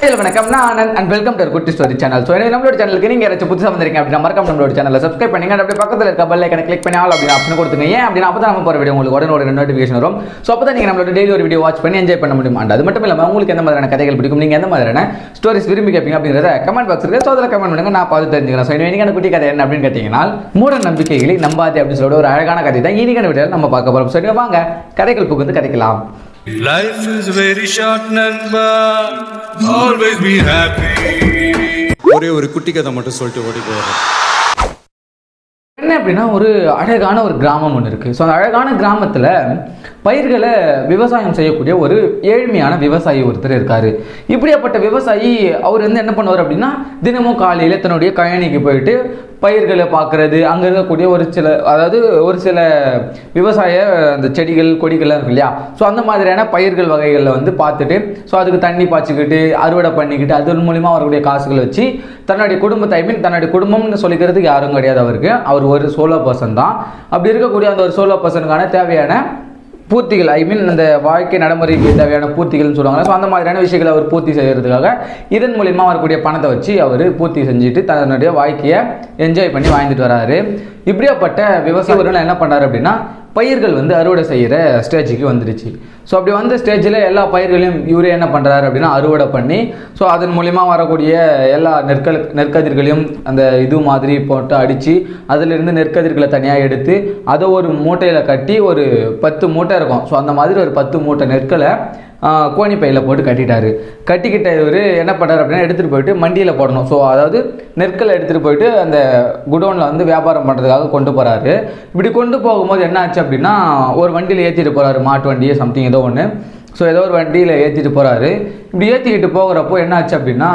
Hello வணக்கம். நான் Anand and welcome to Kutti story channel so நம்மளோட சேனலுக்கு நீங்கள் யாராச்சும் புதுசாக வந்திருக்கீங்க அப்படின்னா மறக்காம நம்மளோட சேனலை சப்ஸ்கிரைப் பண்ணுங்க. அப்படி அப்படியே பக்கத்தில் இருக்க பெல் ஐக்கனை கிளிக் பண்ணி ஆல் அப்படின்னு ஆப்ஷன் கொடுத்துங்க. ஏன் அப்படின்னா அப்போ தான் நம்ம போகிற வீடியோ உங்களுக்கு உடனே ஒரு நோட்டிஃபிகேஷன் வரும். ஸோ அப்போ தான் நீங்கள் நம்மளோட டெய்லி ஒரு வீடியோ வாட்ச் பண்ணி என்ஜாய் பண்ண முடியும்? அது மட்டும் இல்லாமல் உங்களுக்கு எந்த மாதிரியான கதைகள் பிடிக்கும்? நீங்கள் எந்த மாதிரியான ஸ்டோரிஸ் விரும்பி கேட்பீங்க அப்படிங்கிறத கமெண்ட் பாக்ஸ் இருக்கு. ஸோ அதில் கமெண்ட் பண்ணுங்க. நான் பார்த்து தெரிஞ்சுக்கிறேன். ஸோ இன்னைக்கான குட்டி கதை என்ன அப்படின்னு கேட்டிங்கன்னா மூட நம்பிக்கைகளை நம்பாதே அப்படின்னு சொல்லிட்டு ஒரு அழகான கதை தான் இன்னைக்கான வீடியோவில் நம்ம பார்க்க போகிறோம் ஸோ வாங்க. கதைகள் புகுந்து கதைக்கலாம். Life is very short, Nanba. Always be happy. ஒரே ஒரு குட்டி கதை மட்டும் சொல்லிட்டு ஓடி போயிடுறேன் என்ன அப்படின்னா ஒரு அழகான ஒரு கிராமம் ஒன்று இருக்குது ஸோ அந்த அழகான கிராமத்தில் பயிர்களை விவசாயம் செய்யக்கூடிய ஒரு ஏழ்மையான விவசாயி ஒருத்தர் இருக்கார் இப்படியாப்பட்ட விவசாயி அவர் வந்து என்ன பண்ணுவார் அப்படின்னா தினமும் காலையில் தன்னுடைய கழனிக்கு போயிட்டு பயிர்களை பார்க்குறது அங்கே இருக்கக்கூடிய ஒரு சில அதாவது ஒரு சில விவசாய அந்த செடிகள் கொடிகள்லாம் இருக்கு இல்லையா? ஸோ அந்த மாதிரியான பயிர்கள் வகைகளில் வந்து பார்த்துட்டு ஸோ அதுக்கு தண்ணி பாய்ச்சிக்கிட்டு அறுவடை பண்ணிக்கிட்டு அதன் மூலிமா அவருடைய காசுகளை வச்சு தன்னுடைய குடும்பத்தை ஐ மீன் தன்னுடைய குடும்பம்னு சொல்லிக்கிறதுக்கு யாரும் கிடையாது அவருக்கு. அவர் ஒரு சோலோ பர்சன் தான். அப்படி இருக்கக்கூடிய அந்த ஒரு சோலோ பர்சனுக்கான தேவையான பூர்த்திகள் ஐ மீன் அந்த வாழ்க்கை நடைமுறைக்கு தேவையான பூர்த்திகள்னு சொல்லுவாங்க ஸோ அந்த மாதிரியான விஷயங்களை அவர் பூர்த்தி செய்கிறதுக்காக இதன் மூலிமா வரக்கூடிய பணத்தை வச்சு அவர் பூர்த்தி செஞ்சுட்டு தன்னுடைய வாழ்க்கையை என்ஜாய் பண்ணி வாழ்ந்துட்டு வராரு. இப்படியாப்பட்ட விவசாயிகள் என்ன பண்ணார் அப்படின்னா பயிர்கள் வந்து அறுவடை செய்கிற ஸ்டேஜுக்கு வந்துடுச்சு ஸோ அப்படி வந்த ஸ்டேஜில் எல்லா பயிர்களையும் இவரே என்ன பண்ணுறாரு அப்படின்னா அறுவடை பண்ணி ஸோ அதன் மூலிமா வரக்கூடிய எல்லா நெற்கள் நெற்கதிர்களையும் அந்த இது மாதிரி போட்டு அடித்து அதிலிருந்து நெற்கதிர்களை தனியாக எடுத்து அதை ஒரு மூட்டையில் கட்டி ஒரு பத்து மூட்டை இருக்கும். ஸோ அந்த மாதிரி ஒரு பத்து மூட்டை நெற்களை கோணி பையில் போட்டு கட்டிட்டாரு. கட்டிக்கிட்ட இவர் என்ன பண்ணார் அப்படின்னா எடுத்துகிட்டு போயிட்டு மண்டியில் போடணும். ஸோ அதாவது நெற்களை எடுத்துகிட்டு போயிட்டு அந்த குடோனில் வந்து வியாபாரம் பண்ணுறதுக்காக கொண்டு போகிறாரு இப்படி கொண்டு போகும்போது என்ன ஆச்சு அப்படின்னா ஒரு வண்டியில் ஏற்றிட்டு போகிறாரு மாட்டு வண்டியே சம்திங் ஏதோ ஒன்று ஸோ ஏதோ ஒரு வண்டியில் ஏற்றிட்டு போகிறாரு இப்படி ஏற்றிக்கிட்டு போகிறப்போ என்ன ஆச்சு அப்படின்னா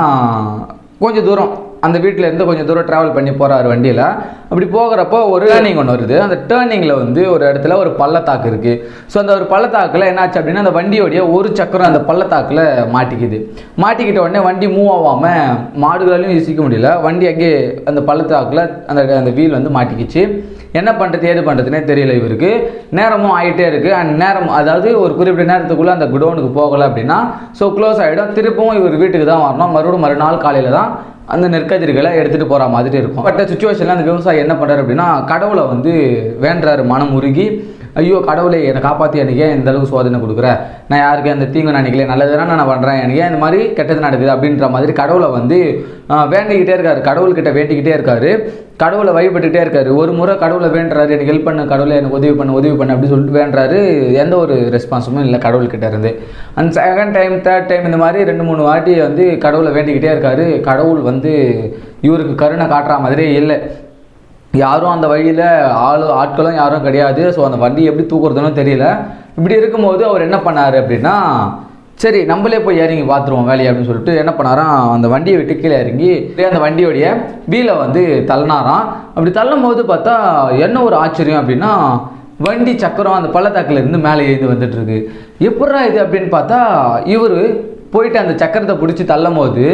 கொஞ்சம் தூரம் அந்த வீட்டில் இருந்து கொஞ்சம் தூரம் ட்ராவல் பண்ணி போகிறாரு வண்டியில். அப்படி போகிறப்போ ஒரு டேர்னிங் ஒன்று வருது. அந்த டேர்னிங்கில் வந்து ஒரு இடத்துல ஒரு பள்ளத்தாக்கு இருக்குது ஸோ அந்த ஒரு பள்ளத்தாக்கில் என்னாச்சு அப்படின்னா அந்த வண்டியோடைய ஒரு சக்கரம் அந்த பள்ளத்தாக்கில் மாட்டிக்குது. மாட்டிக்கிட்ட உடனே வண்டி மூவ் ஆகாமல் மாடுகளாலையும் யோசிக்க முடியல. வண்டி அங்கே அந்த பள்ளத்தாக்கில் அந்த அந்த வீல் வந்து மாட்டிக்கிச்சு. என்ன பண்ணுறது ஏது பண்ணுறதுனே தெரியல இவருக்கு. நேரமும் ஆகிட்டே இருக்குது அண்ட் நேரம் அதாவது ஒரு குறிப்பிட்ட நேரத்துக்குள்ளே அந்த குடோனுக்கு போகலை அப்படின்னா ஸோ க்ளோஸ் ஆகிடும் திருப்பவும் இவர் வீட்டுக்கு தான் வரணும். மறுபடியும் மறுநாள் காலையில் தான் அந்த நெற்கதிர்களை எடுத்துகிட்டு போகிற மாதிரி இருக்கும். பட் சுச்சுவேஷனில் அந்த விவசாயி என்ன பண்ணுறாரு அப்படின்னா கடவுளை வந்து வேண்டுறாரு மனம் உருகி ஐயோ கடவுளை என்னை காப்பாற்றி எனக்கு ஏன் இந்த அளவுக்கு சோதனை கொடுக்குற? நான் யாருக்கு அந்த தீங்கு நினைக்கல நல்லதுனா நான் பண்ணுறேன் எனக்கு ஏன் இந்த மாதிரி கெட்டது நடக்குது அப்படின்ற மாதிரி கடவுளை வந்து வேண்டிக்கிட்டே இருக்காரு. கடவுள்கிட்ட வேண்டிக்கிட்டே இருக்காரு. கடவுளை வழிபட்டுக்கிட்டே இருக்காரு. ஒரு முறை கடவுளை வேண்டுறாரு எனக்கு ஹெல்ப் பண்ணு கடவுளை எனக்கு உதவி பண்ணு உதவி பண்ணு அப்படின்னு சொல்லிட்டு வேண்டுறாரு. எந்த ஒரு ரெஸ்பான்ஸும் இல்லை கடவுள்கிட்ட இருந்து. And second time third time இந்த மாதிரி ரெண்டு மூணு வாட்டி வந்து கடவுளை வேண்டிக்கிட்டே இருக்காரு. கடவுள் வந்து இவருக்கு கருணை காட்டுற மாதிரியே இல்லை. யாரும் அந்த வழியில் ஆள் ஆட்களும் யாரும் கிடையாது. ஸோ அந்த வண்டி எப்படி தூக்குறதுன்னு தெரியல. இப்படி இருக்கும்போது அவர் என்ன பண்ணார் அப்படின்னா சரி நம்மளே போய் இறங்கி பார்த்துருவோம் வேலையை அப்படின்னு சொல்லிட்டு என்ன பண்ணாராம் அந்த வண்டியை விட்டு கீழே இறங்கி அந்த வண்டியோடைய வீலை வந்து தள்ளினாராம். அப்படி தள்ளும் போது பார்த்தா என்ன ஒரு ஆச்சரியம் அப்படின்னா வண்டி சக்கரம் அந்த பள்ளத்தாக்கில் இருந்து மேலே எழுந்து வந்துட்டு இருக்கு எப்படா இது அப்படின்னு பார்த்தா இவர் போயிட்டு அந்த சக்கரத்தை பிடிச்சி தள்ளும் போது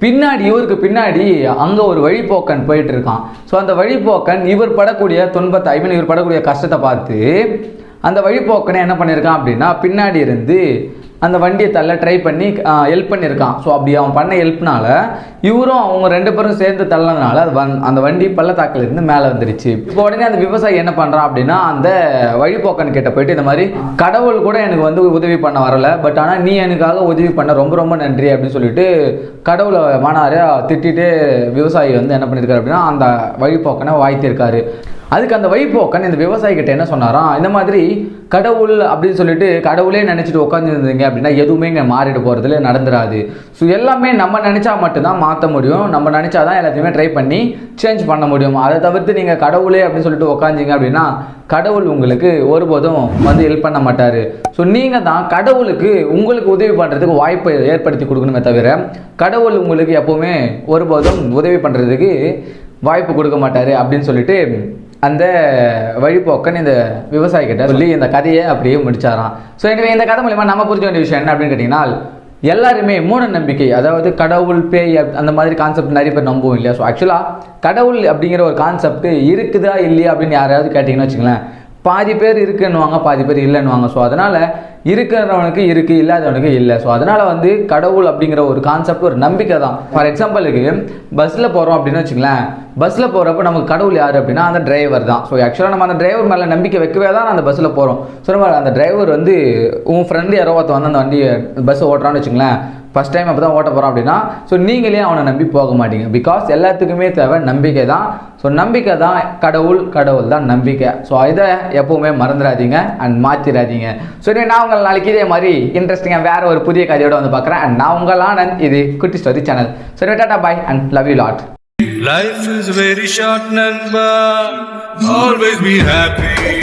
பின்னாடி இவருக்கு பின்னாடி அங்கே ஒரு வழிப்போக்கன் போயிட்டு இருக்கான் ஸோ அந்த வழிப்போக்கன் இவர் படக்கூடிய துன்பத்தை ஐ மீன் இவர் படக்கூடிய கஷ்டத்தை பார்த்து அந்த வழிப்போக்கனை என்ன பண்ணியிருக்கான் அப்படின்னா பின்னாடி இருந்து அந்த வண்டியை தள்ள ட்ரை பண்ணி ஹெல்ப் பண்ணியிருக்கான். ஸோ அப்படி அவன் பண்ண ஹெல்ப்னால இவரும் அவங்க ரெண்டு பேரும் சேர்ந்து தள்ளனால அது வந் அந்த வண்டி பள்ளத்தாக்கிலிருந்து மேலே வந்துருச்சு. இப்போ உடனே அந்த விவசாயி என்ன பண்ணுறான் அப்படின்னா அந்த வழிபோக்கன் கிட்ட போயிட்டு இந்த மாதிரி கடவுள் கூட எனக்கு வந்து உதவி பண்ண வரல பட் ஆனால் நீ எனக்காக உதவி பண்ண ரொம்ப ரொம்ப நன்றி அப்படின்னு சொல்லிட்டு கடவுளை மனார திட்டிட்டு விவசாயி வந்து என்ன பண்ணியிருக்காரு அப்படின்னா அந்த வழிப்போக்கனை வாய்த்திருக்காரு. அதுக்கு அந்த வழிப்போக்கன் இந்த விவசாயிக்கிட்ட என்ன சொன்னாராம்? இந்த மாதிரி கடவுள் அப்படின்னு சொல்லிட்டு கடவுளே நினச்சிட்டு உட்காந்துருந்தீங்க அப்படின்னா எதுவுமே இங்கே மாறிட்டு போகிறதுல நடந்துராது. ஸோ எல்லாமே நம்ம நினச்சா மட்டும்தான் மாற்ற முடியும். நம்ம நினச்சா தான் எல்லாத்தையுமே ட்ரை பண்ணி சேஞ்ச் பண்ண முடியும். அதை தவிர்த்து நீங்கள் கடவுளே அப்படின்னு சொல்லிட்டு உட்காந்திங்க அப்படின்னா கடவுள் உங்களுக்கு ஒருபோதும் வந்து ஹெல்ப் பண்ண மாட்டார். ஸோ நீங்கள் தான் கடவுளுக்கு உங்களுக்கு உதவி பண்ணுறதுக்கு வாய்ப்பை ஏற்படுத்தி கொடுக்கணுமே தவிர கடவுள் உங்களுக்கு எப்போவுமே ஒருபோதும் உதவி பண்ணுறதுக்கு வாய்ப்பு கொடுக்க மாட்டார் அப்படின்னு சொல்லிட்டு அந்த வழிபோக்கன் இந்த விவசாயிகிட்ட சொல்லி இந்த கதையை அப்படியே முடிச்சாராம். ஸோ எனவே இந்த கதை மூலிமா நம்ம புரிஞ்ச வேண்டிய விஷயம் என்ன அப்படின்னு கேட்டிங்கன்னா எல்லாருமே மூட நம்பிக்கை அதாவது கடவுள் பேய் அந்த மாதிரி கான்செப்ட் நிறைய பேர் நம்புவோம் இல்லையா? ஸோ ஆக்சுவலாக கடவுள் அப்படிங்கிற ஒரு கான்செப்ட் இருக்குதா இல்லையா அப்படின்னு யாராவது கேட்டிங்கன்னு வச்சுங்களேன் பாதி பேர் இருக்குன்னுவாங்க பாதி பேர் இல்லைன்னுவாங்க. ஸோ அதனால் இருக்கிறவனுக்கு இருக்குது இல்லாதவனுக்கு இல்லை. ஸோ அதனால் வந்து கடவுள் அப்படிங்கிற ஒரு கான்செப்ட் ஒரு நம்பிக்கை தான். ஃபார் எக்ஸாம்பிளுக்கு பஸ்ஸில் போகிறோம் அப்படின்னு வச்சுங்களேன். பஸ்ஸில் போகிறப்ப நமக்கு கடவுள் யார் அப்படின்னா அந்த டிரைவர் தான். ஸோ ஆக்சுவலாக நம்ம அந்த டிரைவர் மேலே நம்பிக்கை வைக்கவே தான் அந்த பஸ்ஸில் போகிறோம் ஸோ நம்ம அந்த டிரைவர் வந்து உன் ஃப்ரெண்டு யாரோ ஒருத்தன் வந்து அந்த வண்டியை பஸ்ஸை ஓட்டுறான்னு வச்சுங்களேன். ஃபஸ்ட் டைம் அப்போ தான் ஓட்ட போகிறான் அப்படின்னா ஸோ நீங்களே அவனை நம்பி போக மாட்டீங்க. பிகாஸ் எல்லாத்துக்குமே தேவை நம்பிக்கை தான். ஸோ நம்பிக்கை தான் கடவுள் கடவுள் தான் நம்பிக்கை. ஸோ இதை எப்போவுமே மறந்துடாதீங்க அண்ட் மாற்றிடாதீங்க ஸோ நான் உங்களை நாளைக்கு இதே மாதிரி இன்ட்ரெஸ்டிங்காக வேறு ஒரு புதிய கதையோடு வந்து பார்க்குறேன். அண்ட் நான் உங்கள் ஆனந்த் இது Kutti story channel. So tata bye and love you lot Life is very short, Nanba. Always be happy.